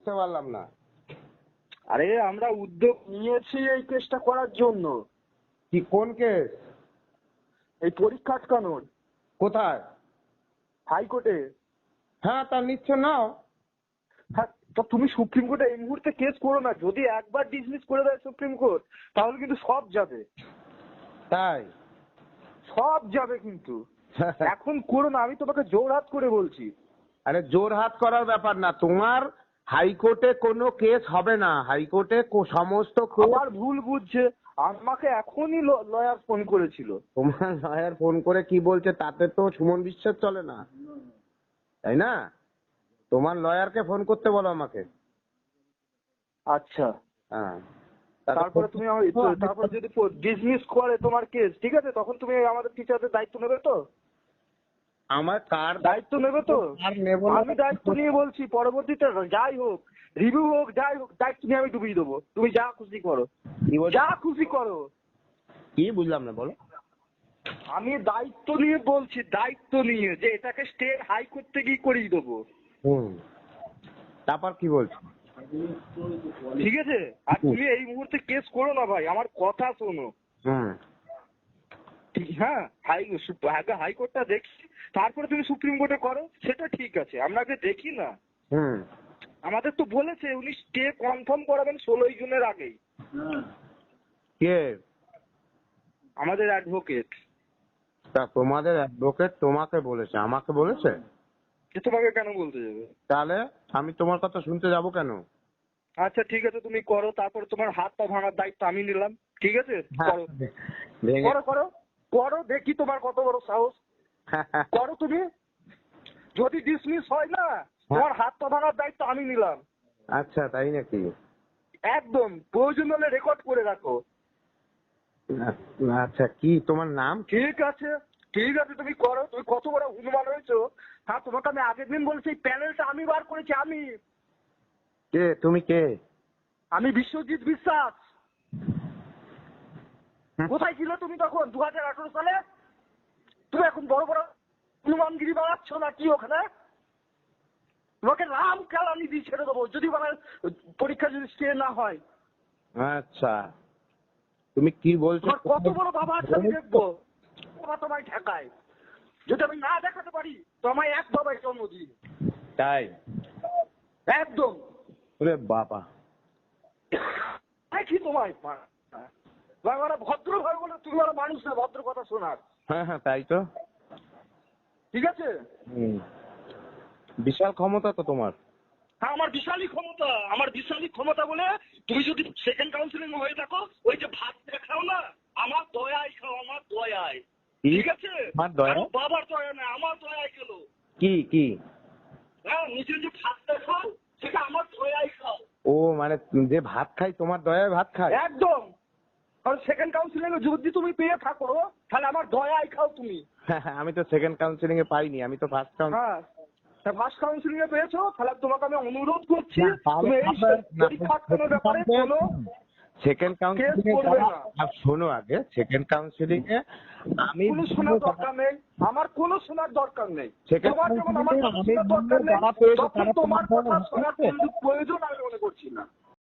বুঝতে পারলাম না। আরে আমরা উদ্যোগ নিয়েছি এই কেসটা করার জন্য। কি কোন কেস? এই পরীক্ষা আটকানোর কোথায়? হাইকোর্টে। হ্যাঁ তা নিচ্ছ নাও। হ্যাঁ তো তুমি সুপ্রিম কোর্টে এই মুহূর্তে কেস করো না। যদি একবার ডিসমিস করে দেয় সুপ্রিম কোর্ট তাহলে কিন্তু সব যাবে। তাই? সব যাবে কিন্তু। এখন করো না আমি তোমাকে জোরহাত করে বলছি। আরে জোর হাত করার ব্যাপার না। তোমার হাইকোর্টে কোনো কেস হবে না। হাইকোর্টে সমস্ত আবার ভুল বুঝছে। আমাকে এখনই লয়ার ফোন করেছিল। তোমার লয়ার ফোন করে কি বলছে তাতে তো সুমন বিশ্বাস চলে না। তাই না? তোমার লয়ারকে ফোন করতে বলো আমাকে। আচ্ছা। হ্যাঁ। তারপরে তুমি আমার- তারপরে যদি ডিসমিস করে তোমার কেস ঠিক আছে? তখন তুমি আমাদের টিচারদের দায়িত্ব নেবে তো? আমার কার দায়িত্ব নেবে তো? নেব আমি দায়িত্ব নিয়ে বলছি পরবর্তীতে যাই হোক রিভিউ হোক যাই হোক দায়িত্ব নিয়ে আমি ডুবিয়ে দেবো। তুমি যা খুশি করো। যা খুশি করো। কি বুঝলাম না বলো। আমি দায়িত্ব নিয়ে বলছি দায়িত্ব নিয়ে যে এটাকে স্টে করতে গিয়ে করিয়ে দেবো। হুম। তারপর কি বলছো? ঠিক আছে? আর তুমি এই মুহূর্তে কেস করো না ভাই আমার কথা শোনো। হুম। হ্যাঁ হাই আগে হাইকোর্টটা দেখি তারপরে তুমি সুপ্রিম কোর্টে করো সেটা ঠিক আছে আমরা আগে দেখি না। আমাদের তো বলেছে উনি স্টে কনফার্ম করাবেন ষোলোই জুনের আগেই। কে? আমাদের অ্যাডভোকেট তা তোমাদের অ্যাডভোকেট তোমাকে বলেছে আমাকে বলেছে? তোমাকে কেন বলতে যাবে? তাহলে আমি তোমার কথা শুনতে যাব কেন? আচ্ছা ঠিক আছে তুমি করো তারপর তোমার হাত পা ভাঙার দায়িত্ব আমি নিলাম ঠিক আছে? করো। করো করো। করো দেখি তোমার কত বড় সাহস। করো তুমি। যদি ডিসমিস হয় না তোমার হাত পা ভাঙার দায়িত্ব আমি নিলাম। আচ্ছা তাই নাকি? একদম প্রয়োজন হলে রেকর্ড করে রাখো। আচ্ছা কি তোমার নাম? ঠিক আছে ঠিক আছে তুমি করো। তুমি কত বড় হনুমান হয়েছো। হ্যাঁ তোমাকে আমি আগের দিন বলছি প্যানেলটা আমি বার করেছি আমি। কে তুমি কে? আমি বিশ্বজিৎ বিশ্বাস। কোথায় ছিল তুমি তখন? দু হাজার আঠারো সালে? তুমি এখন বড় বড় হনুমানগিরি বানাচ্ছ না কি ওখানে? তোমাকে রাম কেলানি দিয়ে ছেড়ে দেবো। যদি মানে পরীক্ষা যদি স্টে না হয়। আচ্ছা। তুমি কি বলছো? কত বড় বাবা আছে আমি দেখব। বাবা তোমায় ঠেকায়। যদি আমি না দেখাতে পারি তো আমায় এক বাবাই জন্মদিন তাই? একদম। ওরে বাবা। দেখি তোমায় ভদ্র বলে তুমি ওরা মানুষ না ভদ্র কথা শোনার। হ্যাঁ হ্যাঁ তাই তো। ঠিক আছে? বিশাল ক্ষমতা তো তোমার। হ্যাঁ আমার বিশালই ক্ষমতা। আমার বিশালই ক্ষমতা বলে তুমি যদি সেকেন্ড কাউন্সিলিং হয়ে থাকো ওই যে ভাত দেখাও না আমার দয়ায় খাও আমার দয়ায়। ঠিক আছে? আমার দয়া? বাবার দয়া না আমার দয়ায় গেল কি কি? হ্যাঁ নিজে যে ভাত দেখাও সেটা আমার দয়ায় খাও। ও মানে যে ভাত খাই তোমার দয়ায় ভাত খায়? একদম। আর সেকেন্ড কাউন্সিলিং যদি তুমি পেয়ে থাকো তাহলে আমার দয়ায় খাও তুমি। হ্যাঁ, হ্যাঁ, আমি তো সেকেন্ড কাউন্সিলিং এ পাইনি আমি তো ফার্স্ট কাউন্সিলিং হ্যাঁ ফার্স্ট কাউন্সিলিং এ পেয়েছ তাহলে তোমাকে আমি অনুরোধ করছি তুমি এই পরীক্ষা আটকানোর ব্যাপারে কোনো সেকেন্ড কাউন্সিলিং না। শোনো আগে সেকেন্ড কাউন্সিলিং এ আমি কোনো শোনার দরকার নেই আমার কোনো শোনার দরকার নেই। তোমার যেমন আমার এ দরকার নেই তখন তোমার কথা শোনার প্রয়োজন আমি মনে করছি না।